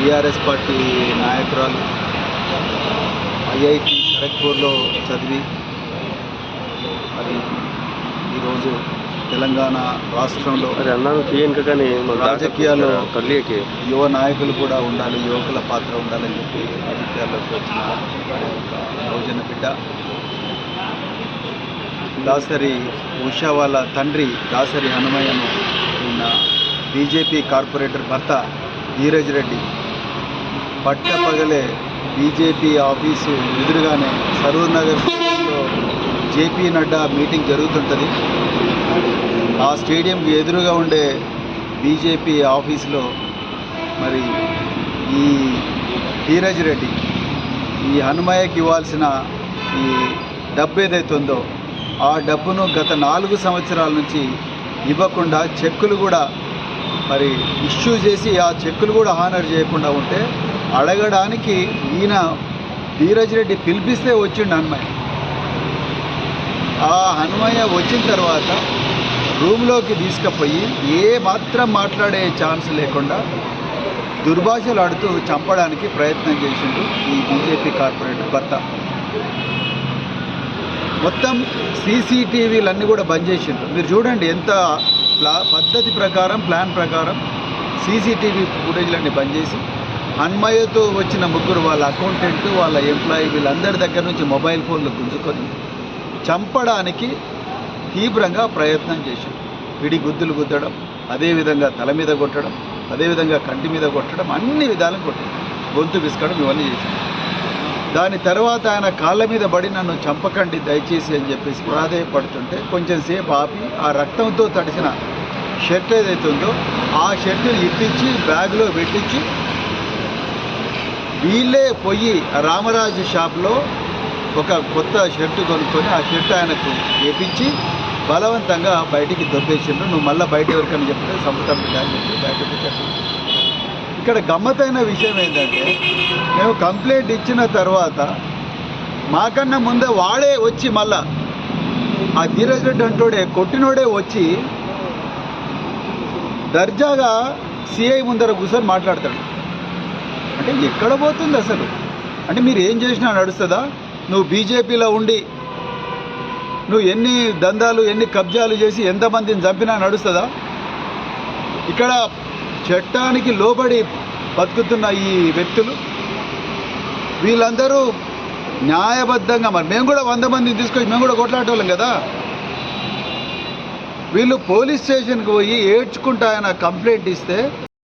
TRS party నాయకురాలు IIT ఖరగ్పూర్లో చదివి మరి ఈరోజు తెలంగాణ రాష్ట్రంలో రాజకీయాల్లో యువ నాయకులు కూడా ఉండాలి యువకుల పాత్ర ఉండాలని చెప్పి రాజకీయాల్లోకి వచ్చిన రోజున బిడ్డ. దాసరి ఉషా వాళ్ళ తండ్రి దాసరి హనుమయ్యను నిన్న బీజేపీ కార్పొరేటర్ భర్త ధీరజ్ రెడ్డి పట్టపగలే బీజేపీ ఆఫీసు ఎదురుగానే సరూర్ నగర్ స్టేడియంలో జేపీ నడ్డా మీటింగ్ జరుగుతుంటుంది. ఆ స్టేడియంకి ఎదురుగా ఉండే బీజేపీ ఆఫీసులో మరి ఈ ధీరజ్ రెడ్డి ఈ హనుమయ్యకి ఇవ్వాల్సిన ఈ డబ్బు ఏదైతే ఉందో ఆ డబ్బును గత నాలుగు సంవత్సరాల నుంచి ఇవ్వకుండా చెక్కులు కూడా మరి ఇష్యూ చేసి ఆ చెక్కులు కూడా హానర్ చేయకుండా ఉంటే అడగడానికి ఈయన ధీరజ్ రెడ్డి పిలిపిస్తే వచ్చిండు హనుమయ్య. ఆ హనుమయ్య వచ్చిన తర్వాత రూమ్లోకి తీసుకుపోయి ఏ మాత్రం మాట్లాడే ఛాన్స్ లేకుండా దుర్భాషలు ఆడుతూ చంపడానికి ప్రయత్నం చేసిండు ఈ బీజేపీ కార్పొరేటర్ భర్త. మొత్తం సీసీటీవీలన్నీ కూడా బంద్ చేసిండ్రు మీరు చూడండి ఎంత ప్లా పద్ధతి ప్రకారం ప్లాన్ ప్రకారం సీసీటీవీ ఫుటేజ్లన్నీ బంద్ చేసి హన్మయ్యతో వచ్చిన ముగ్గురు వాళ్ళ అకౌంటెంట్ వాళ్ళ ఎంప్లాయీ వీళ్ళందరి దగ్గర నుంచి మొబైల్ ఫోన్లు గుంజుకొని చంపడానికి తీవ్రంగా ప్రయత్నం చేశాడు పిడి గుద్దులు గుద్దడం అదేవిధంగా తల మీద కొట్టడం అదేవిధంగా కంటి మీద కొట్టడం అన్ని విధాలు కొట్టడం గొంతు విసుకడం ఇవన్నీ చేశాడు దాని తర్వాత ఆయన కాళ్ళ మీద పడి నన్ను చంపకండి దయచేసి అని చెప్పేసి ప్రాధేయపడుతుంటే కొంచెం సేపు ఆపి ఆ రక్తంతో తడిసిన షర్ట్ ఏదైతే ఉందో ఆ షర్ట్ని ఇప్పించి బ్యాగ్లో పెట్టించి వీళ్ళే పోయి రామరాజు షాప్లో ఒక కొత్త షర్టు కొనుక్కొని ఆ షర్ట్ ఆయనకు వేపించి బలవంతంగా బయటికి దొబ్బేసిండ్రు. నువ్వు మళ్ళీ బయట ఎవరికైనా చెప్తే సముద్రం అని చెప్పి బయట ఇక్కడ గమ్మతైన విషయం ఏంటంటే మేము కంప్లైంట్ ఇచ్చిన తర్వాత మాకన్నా ముందే వాడే వచ్చి మళ్ళా ఆ ధీరజ్ రెడ్డి అంటోడే కొట్టినోడే వచ్చి దర్జాగా సిఐ ముందర కూర్చొని మాట్లాడతాడు. అంటే ఎక్కడ పోతుంది అసలు? అంటే మీరు ఏం చేసినా నడుస్తుందా? నువ్వు బీజేపీలో ఉండి నువ్వు ఎన్ని దందాలు ఎన్ని కబ్జాలు చేసి ఎంతమందిని చంపినా నడుస్తుందా? ఇక్కడ చట్టానికి లోబడి బతుకుతున్న ఈ వ్యక్తులు వీళ్ళందరూ న్యాయబద్ధంగా మరి మేము కూడా వంద మందిని తీసుకొచ్చి మేము కూడా కొట్లాడేవాళ్ళం కదా? వీళ్ళు పోలీస్ స్టేషన్కి పోయి ఏడ్చుకుంటా ఆయన కంప్లైంట్ ఇస్తే